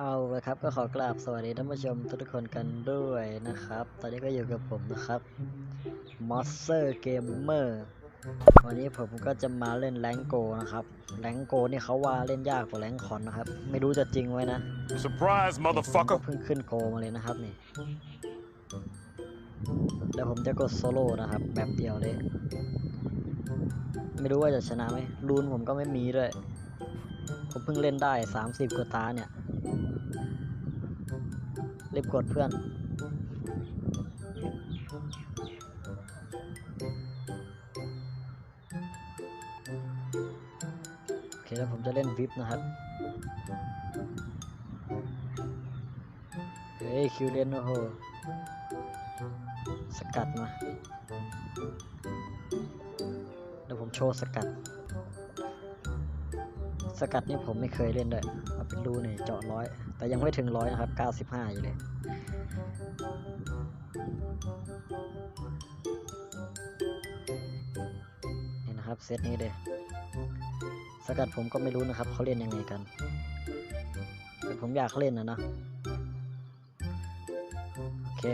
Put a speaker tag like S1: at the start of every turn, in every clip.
S1: เอาละครับก็ขอกราบสวัสดีท่านผู้ชมทุกๆคนกันด้วยนะครับ ตอนนี้ก็อยู่กับผมนะครับ Monster Gamer วันนี้ผมก็จะมาเล่นแรงโกนะครับแรงโกนี่เขาว่าเล่นยากกว่าแรงคอนนะครับ ไม่รู้จะจริงไว้นะ
S2: Surprise,
S1: ก็
S2: motherfucker!
S1: เพิ่งขึ้นโกมาเลยนะครับนี่เดี๋ยวผมจะกดโซโล่นะครับ แบบเดียวเลย ไม่รู้ว่าจะชนะไหมรูนผมก็ไม่มีด้วย ผมเพิ่งเล่นได้ 30 กว่าตาเนี่ย รีบกดเพื่อน โอเคแล้วผมจะเล่นวิปนะครับ เฮ้ยคิวเดนโอ้โห สกัดมาเดี๋ยวผมโชว์สกัด สกัดนี่ผมไม่เคยเล่นด้วย เอาเป็นรูนี่เจาะร้อย แต่ยังไม่ถึงร้อยนะครับ 95 อยู่เลยนี่นะครับเซตนี้เลยสกัดผมก็ไม่รู้นะครับเขาเล่นยังไงกัน แต่ผมอยากเล่นนะนะโอเค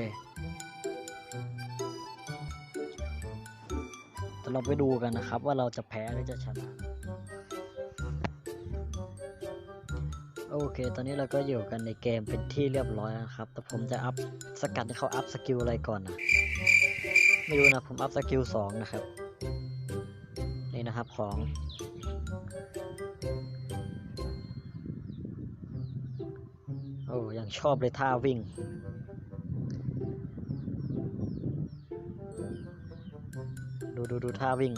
S1: แต่เราไปดูกันนะครับว่าเราจะแพ้หรือจะชนะ โอเค ตอนนี้เราก็อยู่กันในเกมเป็นที่เรียบร้อยแล้วนะครับ แต่ผมจะอัพสกัดให้เขาอัพสกิลอะไรก่อนนะไม่รู้นะ ผมอัพสกิลสองนะครับ นี่นะครับของ โอ้ยังชอบเลยท่าวิ่ง ดูดูดูท่าวิ่ง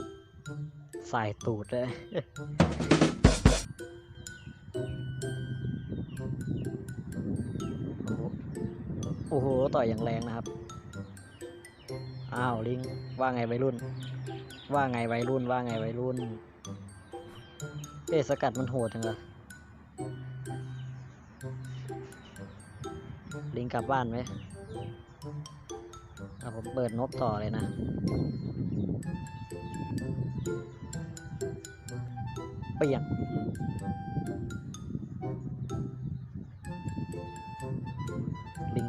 S1: สายตูดเลย อ้โหต่อยอย่างแรงนะครับ อ้าวลิงว่าไงวัยรุ่น ว่าไงวัยรุ่นว่าไงวัยรุ่นเอ๊ะสกัดมันโหดจังเลยลิงกลับบ้านไหมเอาผมเปิดนบต่อเลยนะเปียง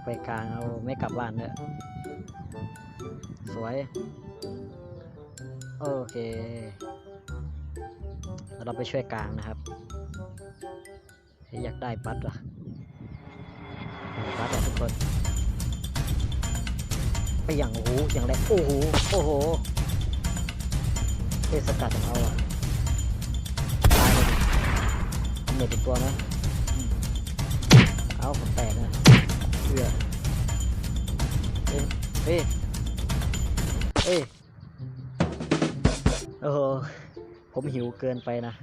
S1: ไปกลางเอาไม่กลับบ้านเนอะสวย โอเค เราไปช่วยกลางนะครับ อยากได้ปัดว่ะเอปัดอะทุกคนไปอย่างโอ้โหอย่างแรงโอ้โหโอ้โหเทสกัดของเอาอะตายเลยทำเน็ตเป็นตัวนะอืมเอาผมแตกนะ เพื่อเอ้ยเฮ้เอ้ยโอ้โหผมหิวเกินไปนะ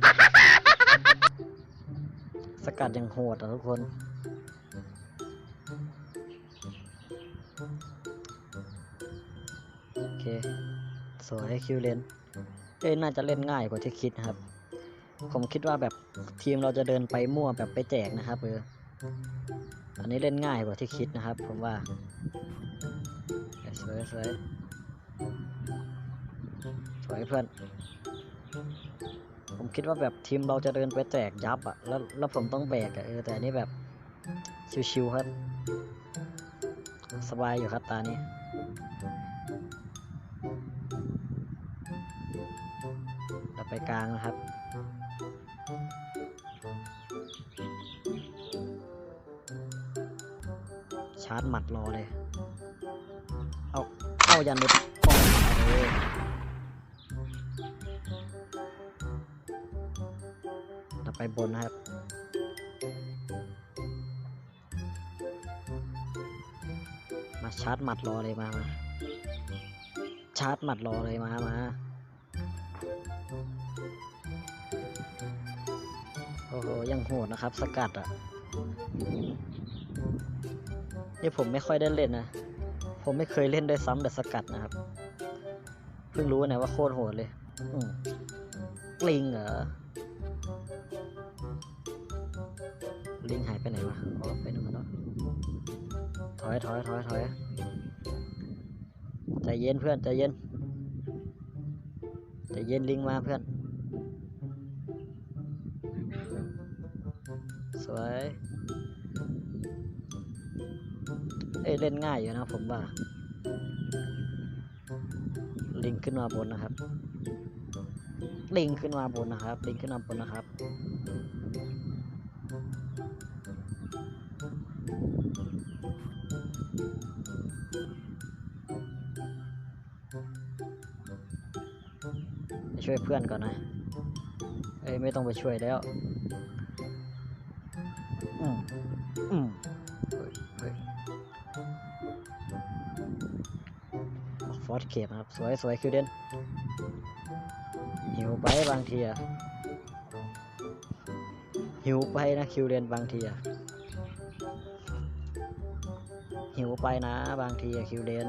S1: สกัดอยังโหดอะทุกคนโอเคสวยคิวเลนเอ้ยน่าจะเล่นง่ายกว่าที่คิดนะครับ ผมคิดว่าแบบทีมเราจะเดินไปมั่วแบบไปแจกนะครับเออ อันนี้เล่นง่ายกว่าที่คิดนะครับ ผมว่าสวยสวยสวยเพื่อน ผมคิดว่าแบบทีมเราจะเดินไปแจกยับอะแล้วแล้วผมต้องแบกอะเออแต่อันนี้แบบชิวๆครับ สบายอยู่ครับตานี้เราไปกลางนะครับาร์จหมัดรอเลย เอาเอายันในป้องเลยเราไปบนนะครับมาชาร์จหมัดรอเลยมามาชาร์จหมัดรอเลยมามาโอ้โหยังโหดนะครับ สกัดอะ นี่ผมไม่ค่อยได้เล่นนะ ผมไม่เคยเล่นด้วยซ้ำแต่สกัดนะครับ เพิ่งรู้นะว่าโคตรโหดเลยอืมลิงเหรอ ลิงหายไปไหนวะอ๋อไปนู่นแล้วถอยถอยถอยถอยใจเย็นเพื่อนใจเย็นใจเย็นลิงมาเพื่อน สวย อ้เล่นง่ายอยู่นะผมว่า ลิงขึ้นมาบนนะครับ ลิงขึ้นมาบนนะครับ ลิงขึ้นมาบนนะครับไปช่วยเพื่อนก่อนนะ เอ้ยไม่ต้องไปช่วยแล้ว อืมอืมเฮ้ย อสเก็บครับ สวยสวยคิวเดนหิวไปบางทีอะหิวไปนะคิวเดนบางทีอะหิวไปนะบางทีอะคิวเดน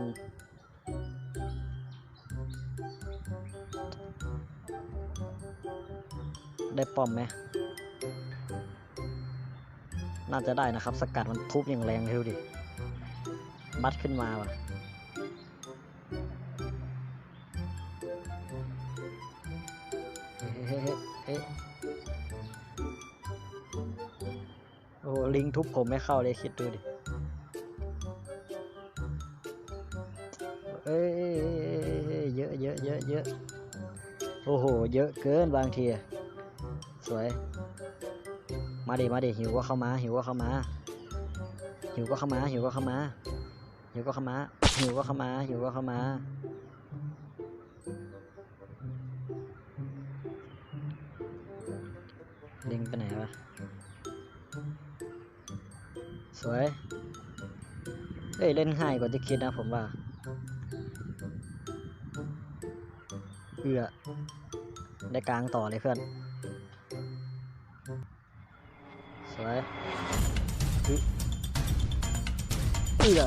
S1: ได้ป้อมไหมน่าจะได้นะครับ สกัดมันทุบอย่างแรงเลยดูดิ บัดขึ้นมาว่ะ เฮ้เฮ้โอ้โหลิงทุบผมไม่เข้าเลยคิดดูดิเอ้ยเยอะเยอะเยอะเยอะโอ้โห เยอะเกินบางทีอะสวย มาดิมาดิหิวก็เข้ามา หิวก็เข้ามา หิวก็เข้ามา หิวก็เข้ามา หิวก็เข้ามา หิวก็เข้ามา หิวก็เข้ามา ลิงไปไหนวะ สวยเอ้ย เล่นง่ายกว่าที่คิดนะผมว่า เอือได้กลางต่อเลยเพื่อน สวยอึเอือ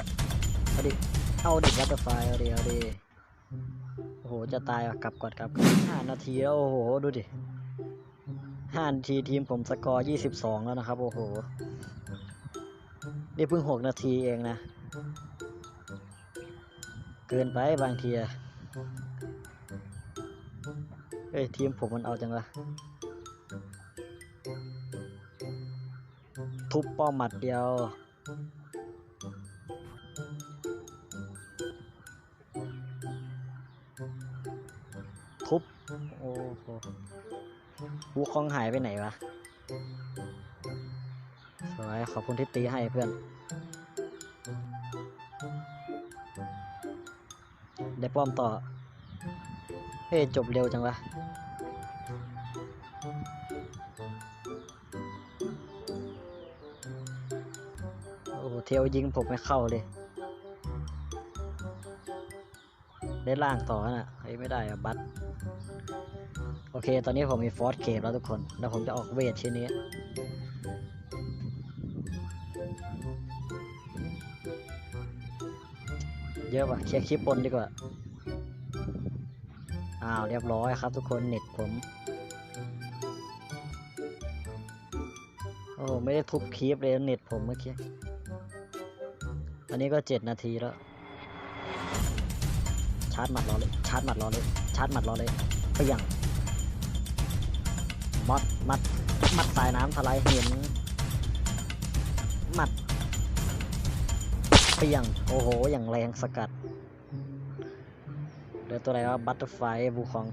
S1: เอาดิ เอาดิวัตเตอร์ไฟเอาดิเอาดิโอ้โห จะตายอะ กลับก่อนกลับก่อนห้านาทีแล้ว โอ้โห ดูดิ ห้านาทีทีมผมสกอร์ยี่สิบสองแล้วนะครับ โอ้โห นี่เพิ่งหกนาทีเองนะ เกินไปบางทีอะเอ้ย ทีมผมมันเอาจังวะทุบป้อมหมัดเดียว วูคองหายไปไหนวะสวยขอบคุณที่ตีให้เพื่อน ได้ป้อมต่อ เฮ้ยจบเร็วจังวะโอ้เทลยิงผมไม่เข้าเลย ได้ล่างต่อน่ะเฮ้ไม่ได้อะบัต โอเค ตอนนี้ผมมีฟอร์สเคปแล้วทุกคน แล้วผมจะออกเวทชิ้นนี้ เยอะว่ะ เคลียร์คลิปบนดีกว่า อ้าว เรียบร้อยครับทุกคน เน็ตผม โอ้ไม่ได้ทุบคลิปเลยเน็ตผมเมื่อกี้ อันนี้ก็เจ็ดนาทีแล้ว ชาร์จหมัดรอเลย ชาร์จหมัดรอเลย ชาร์จหมัดรอเลยเปรี้ยง มัดมัด มัดสายน้ำทลายเห็น มัด เปรียง โอ้โห อย่างแรงสกัดเหลือตัวอะไรวะบัตเตอร์ไฟบูคอง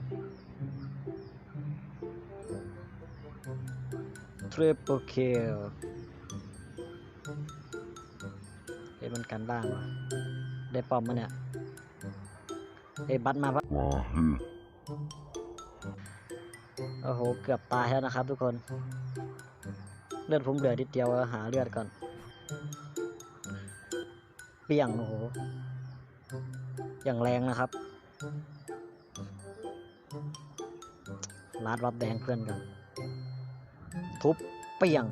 S1: ทริปเปิลคิลเฮ้ยมันกันบ้างวะได้ปอมมาเนี่ยเฮ้ยบัตมาปะ โอ้โห เกือบตายแล้วนะครับทุกคน เลือดผมเหลือนิดเดียวหาเลือดก่อน เปี้ยงโอ้โห อย่างแรงนะครับลาดวับแดงเพื่อนกัน ทุบเปี้ยง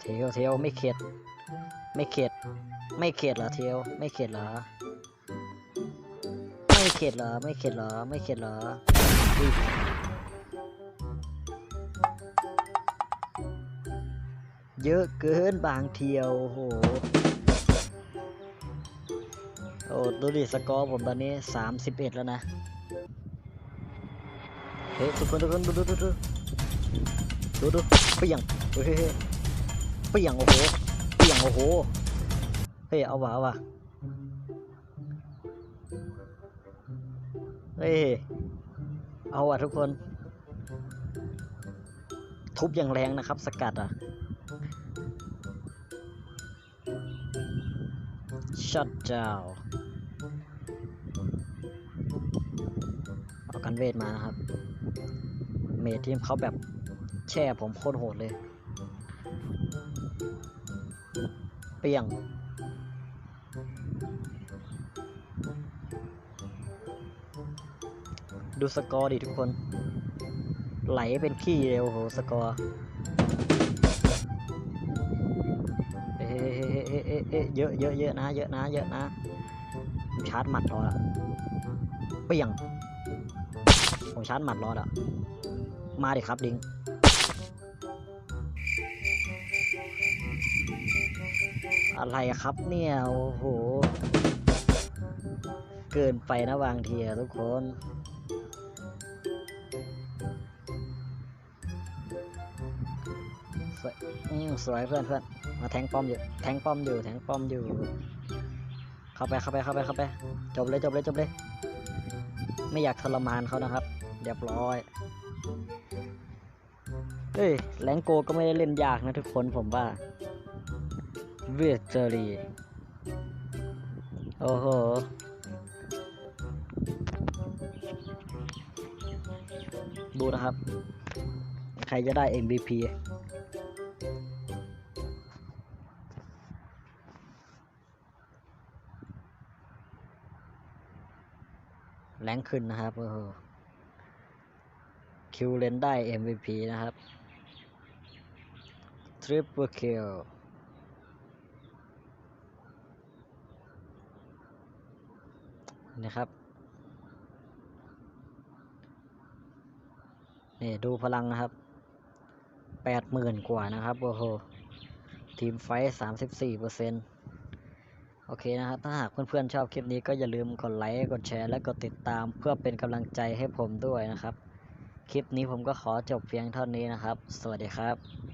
S1: เทวเทวไม่เข็ด ไม่เข็ด ไม่เข็ดเหรอเทวไม่เข็ดเหรอไม่ เข็ดเหรอ ไม่เข็ดเหรอ ไม่เข็ดเหรอเยอะเกินบางเทียวโอ้โห โอ้ดูดิสกอร์ผมตอนนี้สามสิบเอ็ดแล้วนะ เฮ้ยทุกคนทุกคนดูดูดูดูดูดูเปียงเฮ้ยเฮ้ยเปียงโอ้โหเปียงโอ้โห เฮ้ยเอาวะเอาวะ เฮ้ย เอาว่ะทุกคน ทุบอย่างแรงนะครับ สกัดอะชัดเจ้าเอากันเวทมานะครับ เมททีมเขาแบบแช่ผมโคตรโหดเลย เปียง ดูสกอร์ดิทุกคน ไหลเป็นขี้เลยโอ้โหสกอร์เอ๊ะเอ๊ะเอ๊ะเอ๊ะเอ๊ะเยอะเยอะเยอะนะเยอะนะเยอะนะ ชาร์จหมัดรอละเปียงผมชาร์จหมัดรอละมาดิครับดิงอะไรครับเนี่ย โอ้โห เกินไปนะบางทีอะทุกคน อืมสวยเพื่อนเพื่อนมาแทงป้อมอยู่แทงป้อมอยู่แทงป้อมอยู่ เข้าไปเข้าไปเข้าไปเข้าไปจบเลยจบเลยจบเลย ไม่อยากทรมานเขานะครับเรียบร้อยเอ้ยแรงโกก็ไม่ได้เล่นยากนะทุกคนผมว่าเวเจอรีโอ้โหดูนะครับ ใครจะได้ MVP แรงขึ้นนะครับโอ้โหคิวเลนได้ MVP นะครับ Triple Kill นะครับ นี่ดูพลังนะครับแปดหมื่นกว่านะครับโอ้โหทีมไฟสามสิบสี่เปอร์เซ็นต์ โอเคนะครับ ถ้าหากเพื่อนๆชอบคลิปนี้ก็อย่าลืมกดไลค์ กดแชร์ และกดติดตามเพื่อเป็นกำลังใจให้ผมด้วยนะครับ คลิปนี้ผมก็ขอจบเพียงเท่านี้นะครับ สวัสดีครับ